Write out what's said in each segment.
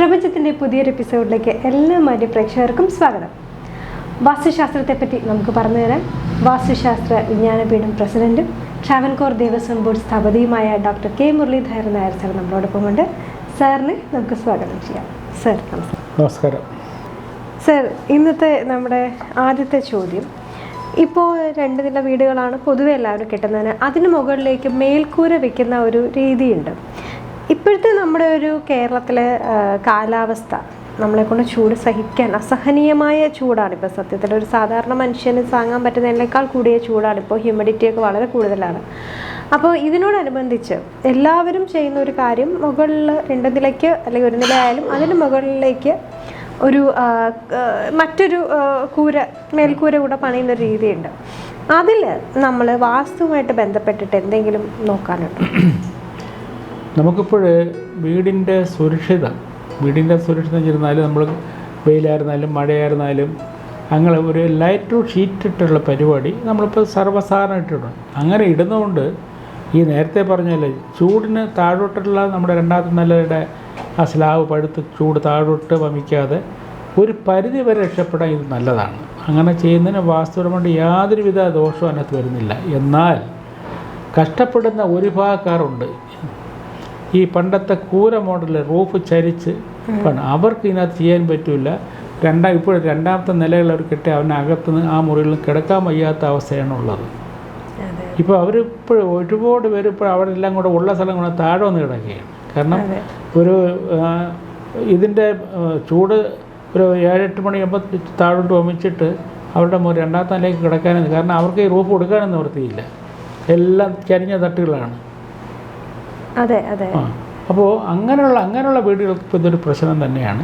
പ്രപഞ്ചത്തിന്റെ പുതിയൊരു എപ്പിസോഡിലേക്ക് എല്ലാ മാന്യ പ്രേക്ഷകർക്കും സ്വാഗതം. വാസ്തുശാസ്ത്രത്തെപ്പറ്റി നമുക്ക് പറഞ്ഞു തരാൻ വാസ്തുശാസ്ത്ര വിജ്ഞാനപീഠം പ്രസിഡന്റും Travancore Devaswom board സ്ഥാപതിയുമായ doctor K Muraleedharan Nair sir നമ്മളോടൊപ്പമുണ്ട് സാറിനെ നമുക്ക് സ്വാഗതം ചെയ്യാം. സർ നമസ്കാരം. നമസ്കാരം. സർ ഇന്നത്തെ നമ്മുടെ ആദ്യത്തെ ചോദ്യം. ഇപ്പോൾ രണ്ട് നില വീടുകളാണ് പൊതുവെ എല്ലാവരും കിട്ടുന്നതിന് അതിന് മുകളിലേക്ക് മേൽക്കൂര വെക്കുന്ന ഒരു രീതിയുണ്ട്. ഇപ്പോഴത്തെ നമ്മുടെ ഒരു കേരളത്തിലെ കാലാവസ്ഥ നമ്മളെ കൊണ്ട് ചൂട് സഹിക്കാൻ അസഹനീയമായ ചൂടാണ് ഇപ്പോൾ സത്യത്തിൽ. ഒരു സാധാരണ മനുഷ്യന് താങ്ങാൻ പറ്റുന്നതിനേക്കാൾ കൂടിയ ചൂടാണ് ഇപ്പോൾ ഹ്യൂമിഡിറ്റി ഒക്കെ വളരെ കൂടുതലാണ്. അപ്പോൾ ഇതിനോടനുബന്ധിച്ച് എല്ലാവരും ചെയ്യുന്ന ഒരു കാര്യം മുകളിൽ രണ്ട് നിലയ്ക്ക് അല്ലെങ്കിൽ ഒരു നില ആയാലും അതിന് മുകളിലേക്ക് ഒരു മറ്റൊരു കൂര മേൽക്കൂര കൂടെ പണിയുന്ന ഒരു രീതിയുണ്ട്. അതിൽ നമ്മൾ വാസ്തുവുമായിട്ട് ബന്ധപ്പെട്ടിട്ട് എന്തെങ്കിലും നോക്കാനുണ്ടോ? നമുക്കിപ്പോൾ വീടിന്റെ സുരക്ഷിത വീടിന്റെ സുരക്ഷിത ചെന്നാൽ നമ്മൾ വെയിലായിരുന്നാലും മഴയായിരുന്നാലും അങ്ങനെ ഒരു ലൈറ്റ് ഷീറ്റ് ഇട്ടുള്ള പരിപാടി നമ്മളിപ്പോൾ സർവസാധാരണ ഇട്ടിട്ടുണ്ട്. അങ്ങനെ ഇടുന്നതുകൊണ്ട് ഈ നേരത്തെ പറഞ്ഞല്ലേ ചൂടിന് താഴോട്ടുള്ള നമ്മുടെ രണ്ടാമത്തെ നിലയുടെ ആ സ്ലാവ് പഴുത്ത് ചൂട് താഴോട്ട് വമിക്കാതെ ഒരു പരിധി വരെ രക്ഷപ്പെടാൻ ഇത് നല്ലതാണ്. അങ്ങനെ ചെയ്യുന്നതിന് വാസ്തുപരമായിട്ട് യാതൊരുവിധ ദോഷവും അതിനകത്ത് വരുന്നില്ല. എന്നാൽ കഷ്ടപ്പെടുന്ന ഒരു ഭാഗക്കാരുണ്ട്. പണ്ടത്തെ കൂര മോഡൽ റൂഫ് ചരിച്ച് അവർക്ക് ഇതിനകത്ത് ചെയ്യാൻ പറ്റില്ല രണ്ടാം ഇപ്പോൾ രണ്ടാമത്തെ നിലയിൽ അവർ കിട്ടി അവനകത്ത് അകത്ത് ആ മുറികളിൽ കിടക്കാൻ വയ്യാത്ത അവസ്ഥയാണ് ഉള്ളത് ഇപ്പോൾ അവരിപ്പോൾ ഒരുപാട് പേര് ഇപ്പോൾ അവിടെ എല്ലാം കൂടെ ഉള്ള സ്ഥലം കൂടെ താഴെ വന്ന് കിടക്കുകയാണ്. കാരണം ഒരു ഇതിന്റെ ചൂട് ഒരു ഏഴെട്ട് മണിയാകുമ്പോൾ താഴോട്ട് ഒമിച്ചിട്ട് അവരുടെ രണ്ടാമത്തെ നിലയ്ക്ക് കിടക്കാനും കാരണം അവർക്ക് ഈ റൂഫ് കൊടുക്കാനൊന്നും നിവൃത്തിയില്ല. എല്ലാം ചരിഞ്ഞ തട്ടുകളാണ്. അതെ അതെ. അപ്പോൾ അങ്ങനെയുള്ള അങ്ങനെയുള്ള വീടുകൾക്ക് ഇപ്പോൾ ഇതൊരു പ്രശ്നം തന്നെയാണ്.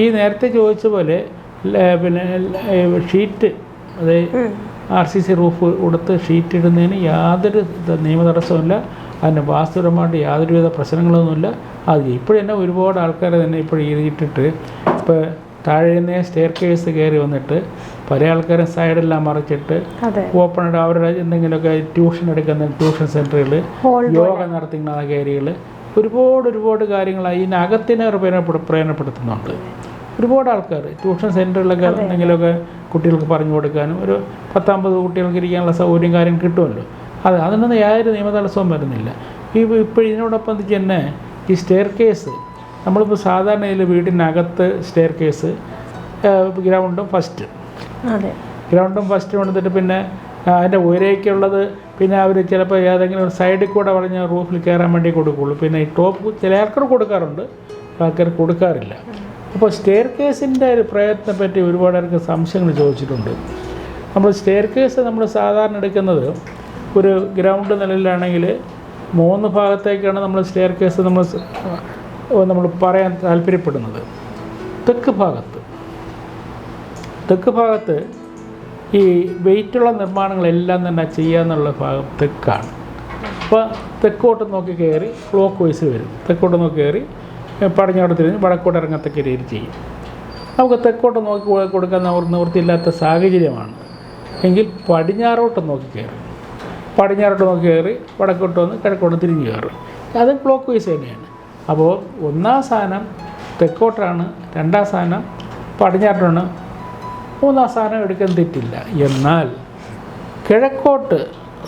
ഈ നേരത്തെ ചോദിച്ച പോലെ പിന്നെ ഷീറ്റ് അതായത് ഉം. ആർ സി സി റൂഫ് കൊടുത്ത് ഷീറ്റ് ഇടുന്നതിന് യാതൊരു നിയമ തടസ്സമില്ല അതിന് വാസ്തുപരമായിട്ട് യാതൊരുവിധ പ്രശ്നങ്ങളൊന്നുമില്ല. അത് ഇപ്പോഴും തന്നെ ഒരുപാട് ആൾക്കാർ തന്നെ ഇപ്പോൾ ഇതിട്ടിട്ട് ഇപ്പോൾ താഴെ നിന്ന് സ്റ്റെയർ കേസ് കയറി വന്നിട്ട് പല ആൾക്കാരും സൈഡെല്ലാം മറിച്ചിട്ട് ഓപ്പൺ അവരുടെ എന്തെങ്കിലുമൊക്കെ ട്യൂഷൻ എടുക്കുന്ന ട്യൂഷൻ സെന്ററുകൾ യോഗ നടത്തുന്ന കയറികൾ ഒരുപാട് ഒരുപാട് കാര്യങ്ങൾ പ്രയോജനപ്പെടു പ്രയോജനപ്പെടുത്തുന്നുണ്ട്. ഒരുപാട് ആൾക്കാർ ട്യൂഷൻ സെന്ററിലൊക്കെ എന്തെങ്കിലുമൊക്കെ കുട്ടികൾക്ക് പറഞ്ഞു കൊടുക്കാനും ഒരു പത്തമ്പത് കുട്ടികൾക്ക് ഇരിക്കാനുള്ള സൗകര്യം കാര്യം കിട്ടുമല്ലോ. അത് അതിനൊന്നും യാതൊരു നിയമ തടസ്സവും വരുന്നില്ല. ഈ ഇപ്പോൾ ഇതിനോടൊപ്പം തന്നെ ഈ സ്റ്റെയർ കേസ് നമ്മളിപ്പോൾ സാധാരണ ഇതിൽ വീടിനകത്ത് സ്റ്റെയർ കേസ് ഗ്രൗണ്ടും ഫസ്റ്റ് അതെ. ഗ്രൗണ്ടും ഫസ്റ്റും എടുത്തിട്ട് പിന്നെ അതിന്റെ ഉയരേക്കുള്ളത് പിന്നെ അവർ ചിലപ്പോൾ ഏതെങ്കിലും ഒരു സൈഡിൽ കൂടെ പറഞ്ഞ റൂഫിൽ കയറാൻ വേണ്ടി കൊടുക്കുള്ളൂ. പിന്നെ ഈ ടോപ്പ് ചില ആൾക്കാർ കൊടുക്കാറുണ്ട്. ആൾക്കാർ കൊടുക്കാറില്ല. അപ്പോൾ സ്റ്റെയർ കേസിന്റെ ഒരു പ്രയത്നത്തെ പറ്റി ഒരുപാട് ആൾക്ക് സംശയങ്ങൾ ചോദിച്ചിട്ടുണ്ട്. നമ്മൾ സ്റ്റെയർ കേസ് നമ്മൾ സാധാരണ എടുക്കുന്നത് ഒരു ഗ്രൗണ്ട് നിലയിലാണെങ്കിൽ മൂന്ന് ഭാഗത്തേക്കാണ് നമ്മൾ സ്റ്റെയർ കേസ് നമ്മൾ നമ്മൾ പറയാൻ താല്പര്യപ്പെടുന്നത് തെക്ക് ഭാഗത്ത്. തെക്ക് ഭാഗത്ത് ഈ വെയിറ്റുള്ള നിർമ്മാണങ്ങളെല്ലാം തന്നെ ചെയ്യാന്നുള്ള ഭാഗം തെക്കാണ്. അപ്പോൾ തെക്കോട്ട് നോക്കി കയറി ക്ലോക്ക് വൈസ് വരും. തെക്കോട്ട് നോക്കി കയറി പടഞ്ഞോട്ട് തിരിഞ്ഞ് വടക്കോട്ട് ഇറങ്ങത്തക്ക രീതിയിൽ ചെയ്യും. നമുക്ക് തെക്കോട്ട് നോക്കി കൊടുക്കാൻ നിവൃ- നിവൃത്തിയില്ലാത്ത സാഹചര്യമാണ്. എങ്കിൽ പടിഞ്ഞാറോട്ട് നോക്കി കയറും. പടിഞ്ഞാറോട്ട് നോക്കി കയറി വടക്കോട്ട് വന്ന് കിഴക്കോട്ട് തിരിഞ്ഞ് കയറും. അതും ക്ലോക്ക് വൈസ് തന്നെയാണ്. അപ്പോൾ ഒന്നാം സ്ഥാനം തെക്കോട്ടാണ് രണ്ടാം സ്ഥാനം പടിഞ്ഞാറാണ് മൂന്നാം സ്ഥാനം എടുക്കാൻ തെറ്റില്ല. എന്നാൽ കിഴക്കോട്ട്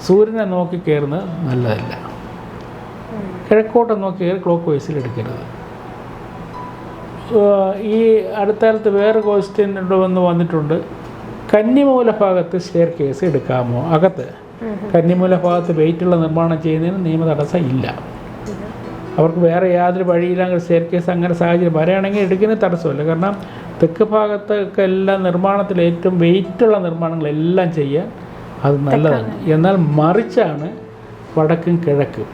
സൂര്യനെ നോക്കി കയറുന്നത് നല്ലതല്ല. കിഴക്കോട്ട് നോക്കി കയറി ക്ലോക്ക് വൈസിൽ എടുക്കരുത്. ഈ അടുത്ത കാലത്ത് വേറെ ക്വസ്റ്റ്യൻ വന്ന് വന്നിട്ടുണ്ട്. കന്നിമൂല ഭാഗത്ത് സ്റ്റെയർ കേസ് എടുക്കാമോ? അകത്ത്. കന്നിമൂല ഭാഗത്ത് വെയിറ്റുള്ള നിർമ്മാണം ചെയ്യുന്നതിന് നിയമ തടസ്സം ഇല്ല. അവർക്ക് വേറെ യാതൊരു വഴിയില്ലെങ്കിൽ സ്റ്റെയർ കേസ് അങ്ങനെ സാഹചര്യം. വരാണെങ്കിൽ എടുക്കുന്ന തടസ്സമില്ല. കാരണം തെക്ക് ഭാഗത്തൊക്കെ എല്ലാം നിർമ്മാണത്തിൽ ഏറ്റവും വെയിറ്റുള്ള നിർമ്മാണങ്ങളെല്ലാം ചെയ്യാൻ അത് നല്ലതാണ്. എന്നാൽ മറിച്ചാണ് വടക്കും കിഴക്കും.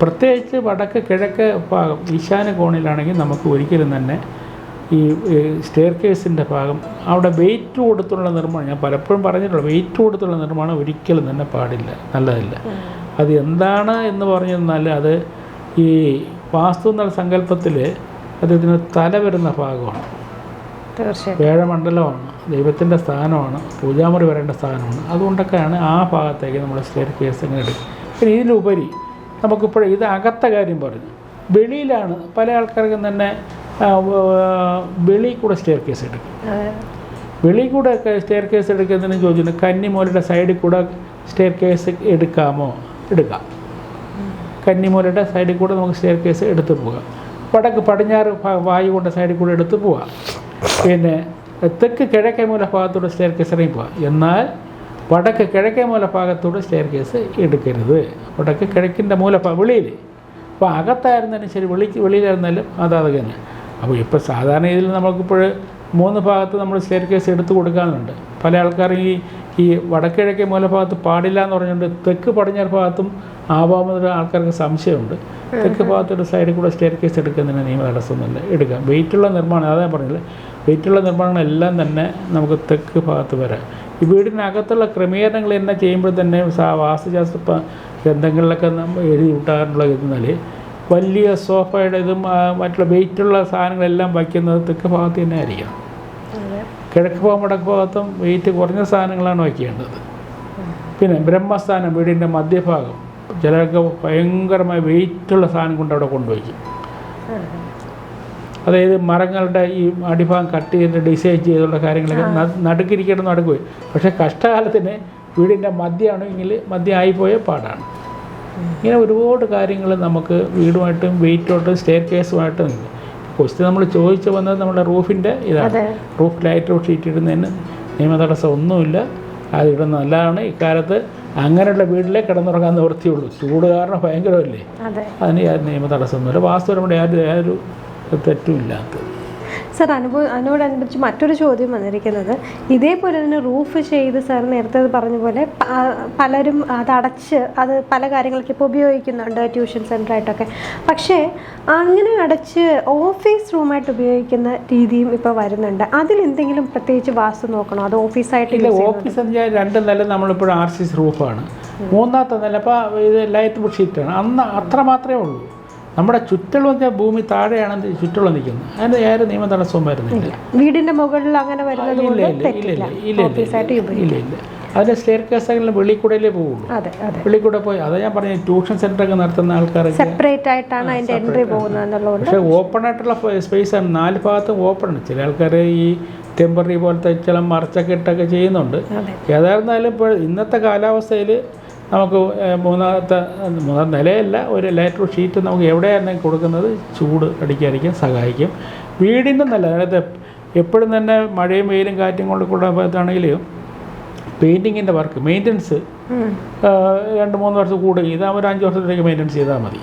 പ്രത്യേകിച്ച് വടക്ക് കിഴക്ക് ഭാഗം ഈശാന കോണിലാണെങ്കിൽ നമുക്ക് ഒരിക്കലും തന്നെ ഈ സ്റ്റെയർ കേസിന്റെ ഭാഗം അവിടെ വെയിറ്റ് കൊടുത്തുള്ള നിർമ്മാണം ഞാൻ പലപ്പോഴും പറഞ്ഞിട്ടുള്ള വെയിറ്റ് കൊടുത്തുള്ള നിർമ്മാണം ഒരിക്കലും തന്നെ പാടില്ല നല്ലതല്ല. അത് എന്താണ് എന്ന് പറഞ്ഞു തന്നാൽ അത് ഈ വാസ്തു എന്നുള്ള സങ്കല്പത്തിൽ അദ്ദേഹത്തിന് തല വരുന്ന ഭാഗമാണ് വേഴമണ്ഡലമാണ് ദൈവത്തിന്റെ സ്ഥാനമാണ് പൂജാമുറി വരേണ്ട സ്ഥാനമാണ്. അതുകൊണ്ടൊക്കെയാണ് ആ ഭാഗത്തേക്ക് നമ്മൾ സ്റ്റേർ കേസ് ഇങ്ങനെ എടുക്കും പിന്നെ ഇതിലുപരി നമുക്കിപ്പോൾ ഇത് അകത്ത കാര്യം പറഞ്ഞു. വെളിയിലാണ് പല ആൾക്കാർക്കും തന്നെ വെളി കൂടെ സ്റ്റെയർ കേസ് എടുക്കും. വെളി വെളിയിൽ കൂടെ സ്റ്റെയർ കേസ് എടുക്കുന്നതിന് ചോദിച്ചിട്ടുണ്ട് കന്നിമോലയുടെ സൈഡിൽ കൂടെ സ്റ്റെയർ കേസ് എടുക്കാമോ? എടുക്കാം. കന്നിമൂലയുടെ സൈഡിൽ കൂടെ നമുക്ക് സ്റ്റെയർ കേസ് എടുത്തു പോകാം. വടക്ക് പടിഞ്ഞാറ് വായു കൊണ്ട് സൈഡിൽ കൂടെ എടുത്ത് പോവാം പിന്നെ തെക്ക് കിഴക്കേ മൂല ഭാഗത്തൂടെ സ്റ്റെയർ കേസ് ഇറങ്ങി പോവാം എന്നാൽ വടക്ക് കിഴക്കേ മൂല ഭാഗത്തൂടെ സ്റ്റെയർ കേസ് എടുക്കരുത്. വടക്ക് കിഴക്കിന്റെ മൂല വെളിയിൽ. അപ്പോൾ അകത്തായിരുന്നാലും ശരി വെളി വെളിയിലായിരുന്നാലും അത് അത് തന്നെ. അപ്പോൾ ഇപ്പോൾ സാധാരണ രീതിയിൽ നമുക്കിപ്പോൾ മൂന്ന് ഭാഗത്ത് നമ്മൾ സ്റ്റെയർ കേസ് എടുത്തു കൊടുക്കാനുണ്ട് പല ആൾക്കാരും ഈ ഈ വടക്കിഴക്കേ മൂലഭാഗത്ത് പാടില്ല എന്ന് പറഞ്ഞുകൊണ്ട് തെക്ക് പടിഞ്ഞാറ് ഭാഗത്തും ആവാമെന്നൊരു ആൾക്കാർക്ക് സംശയമുണ്ട്. തെക്ക് ഭാഗത്തൊരു സൈഡിൽ കൂടെ സ്റ്റെയർ കേസ് എടുക്കുന്നതിന് നിയമ തടസ്സമൊന്നുമില്ല. എടുക്കാം. വെയിറ്റുള്ള നിർമ്മാണം അതാ പറഞ്ഞില്ല വെയിറ്റുള്ള നിർമ്മാണങ്ങളെല്ലാം തന്നെ നമുക്ക് തെക്ക് ഭാഗത്ത് വരാം. ഈ വീടിനകത്തുള്ള ക്രമീകരണങ്ങൾ തന്നെ ചെയ്യുമ്പോൾ തന്നെ വാസ്തുശാസ്ത്ര ഗ്രന്ഥങ്ങളിലൊക്കെ എഴുതി വിട്ടാറുള്ള എന്നാൽ വലിയ സോഫയുടെ ഇതും മറ്റുള്ള വെയിറ്റുള്ള സാധനങ്ങളെല്ലാം വയ്ക്കുന്നത് തെക്ക് ഭാഗത്ത് തന്നെ ആയിരിക്കണം. കിഴക്ക് ഭാഗം വടക്ക് ഭാഗത്തും വെയിറ്റ് കുറഞ്ഞ സാധനങ്ങളാണ് വയ്ക്കേണ്ടത് പിന്നെ ബ്രഹ്മസ്ഥാനം വീടിന്റെ മധ്യഭാഗം. ചിലർക്ക് ഭയങ്കരമായ വെയിറ്റുള്ള സാധനം കൊണ്ട് അവിടെ കൊണ്ടുവയ്ക്കും. അതായത് മരങ്ങളുടെ ഈ അടിഭാഗം കട്ട് ചെയ്ത് ഡിസൈൻ ചെയ്തുള്ള കാര്യങ്ങളൊക്കെ നടുക്കിരിക്കണം നടക്കുപോയി പക്ഷേ കഷ്ടകാലത്തിന് വീടിന്റെ മദ്യമാണെങ്കിൽ മദ്യം ആയിപ്പോയ പാടാണ്. ഇങ്ങനെ ഒരുപാട് കാര്യങ്ങൾ നമുക്ക് വീടുമായിട്ടും വെയിറ്റോട്ടും സ്റ്റെയർ കേസുമായിട്ടും ക്വസ്റ്റ്യൻ നമ്മൾ ചോദിച്ചു വന്നത് നമ്മുടെ റൂഫിന്റെ ഇതാണ്. റൂഫ് ലൈറ്റ് ഔട്ട് ഷീറ്റ് ഇടുന്നതിന്. നിയമ തടസ്സം ഒന്നുമില്ല. അത് ഇടുന്നത് നല്ലതാണ്. ഇക്കാലത്ത് അങ്ങനെയുള്ള വീട്ടിലേ കിടന്നുറങ്ങാൻ നിവൃത്തിയുള്ളൂ. ചൂട് കാരണം ഭയങ്കരമല്ലേ? അതെ. അതിന് യാതൊരു നിയമ തടസ്സമൊന്നുമില്ല. വാസ്തുപരമായ യാതൊരു യാതൊരു തെറ്റുമില്ലാത്തത് സാർ അനുഭവം അതിനോടനുബന്ധിച്ച് മറ്റൊരു ചോദ്യം വന്നിരിക്കുന്നത്. ഇതേപോലെ തന്നെ റൂഫ് ചെയ്ത് സാർ നേരത്തെ പറഞ്ഞ പോലെ പലരും അത് അടച്ച് അത് പല കാര്യങ്ങൾക്ക് ഇപ്പോൾ ഉപയോഗിക്കുന്നുണ്ട് ട്യൂഷൻ സെന്ററായിട്ടൊക്കെ പക്ഷേ അങ്ങനെ അടച്ച് ഓഫീസ് റൂമായിട്ട് ഉപയോഗിക്കുന്ന രീതിയും ഇപ്പോൾ വരുന്നുണ്ട്. അതിൽ എന്തെങ്കിലും പ്രത്യേകിച്ച് വാസ്തു നോക്കണോ? അത് ഓഫീസായിട്ട് ഓഫീസ് എന്ന് വെച്ചാൽ രണ്ട് നില നമ്മളിപ്പോഴും ആർ സി റൂഫാണ്. മൂന്നാമത്തെ നില ഇപ്പോൾ ഇത് ലൈറ്റ് ഷീറ്റാണ്. അന്ന് അത്ര മാത്രമേ ഉള്ളൂ. നമ്മുടെ ചുറ്റുള്ള വെച്ചാൽ ഭൂമി താഴെയാണെങ്കിൽ ചുറ്റുള്ള നിൽക്കുന്നത്. അതിന് ഏറെ നിയമ തടസ്സവും വരുന്നില്ല. വീടിന്റെ മുകളിൽ അങ്ങനെ ഇല്ല ഇല്ല അതിന് സ്റ്റെയർ കേസെങ്കിലും പോവുള്ളൂ. അതെ അതെ. പോയി. അതാ ഞാൻ പറഞ്ഞ ട്യൂഷൻ സെന്റർ ഒക്കെ നടത്തുന്ന ആൾക്കാർ സെപ്പറേറ്റ് ആയിട്ടാണ് അതിന്റെ എൻട്രി പോകുന്നത് പക്ഷേ ഓപ്പൺ ആയിട്ടുള്ള സ്പേസ് ആണ്. നാല് ഭാഗത്തും ഓപ്പൺ ആണ്. ചില ആൾക്കാർ ഈ ടെമ്പററി പോലത്തെ ചില മറച്ചൊക്കെ ഇട്ടൊക്കെ ചെയ്യുന്നുണ്ട്. ഏതായിരുന്നാലും ഇപ്പോൾ ഇന്നത്തെ കാലാവസ്ഥയിൽ നമുക്ക് മൂന്നാമത്തെ മൂന്നാം നിലയല്ല ഒരു ലൈറ്റർ ഷീറ്റ് നമുക്ക് എവിടെയായിരുന്നെങ്കിൽ കൊടുക്കുന്നത്? ചൂട് അടിക്കാതിരിക്കാൻ സഹായിക്കും. വീടിന്റെ നല്ല അതായത് എപ്പോഴും തന്നെ മഴയും വെയിലും കാറ്റും കൊണ്ട് കൂടാണെങ്കിലും പെയിന്റിങ്ങിന്റെ വർക്ക് മെയിന്റനൻസ്. രണ്ട് മൂന്ന് വർഷം കൂടും ഇതാകുമ്പോൾ ഒരു അഞ്ച് വർഷത്തിലേക്ക് മെയിന്റനൻസ് ചെയ്താൽ മതി.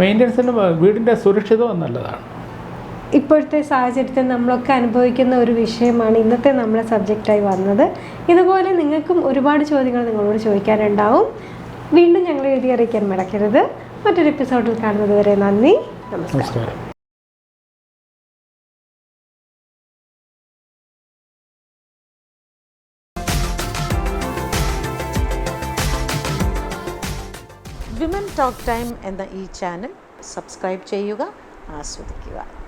മെയിന്റനൻസിന് വീടിന്റെ സുരക്ഷിതവും നല്ലതാണ്. ഇപ്പോഴത്തെ സാഹചര്യത്തിൽ നമ്മളൊക്കെ അനുഭവിക്കുന്ന ഒരു വിഷയമാണ് ഇന്നത്തെ നമ്മളെ സബ്ജക്റ്റായി വന്നത്. ഇതുപോലെ നിങ്ങൾക്കും ഒരുപാട് ചോദ്യങ്ങൾ നിങ്ങളോട് ചോദിക്കാനുണ്ടാവും. വീണ്ടും ഞങ്ങൾ എഴുതി അറിയിക്കാൻ മടക്കരുത്. മറ്റൊരു എപ്പിസോഡിൽ കാണുന്നത് വരെ നന്ദി. നമസ്കാരം. നമസ്കാരം. വിമൻ ടോക്ക് ടൈം എന്ന ഈ ചാനൽ സബ്സ്ക്രൈബ് ചെയ്യുക ആസ്വദിക്കുക.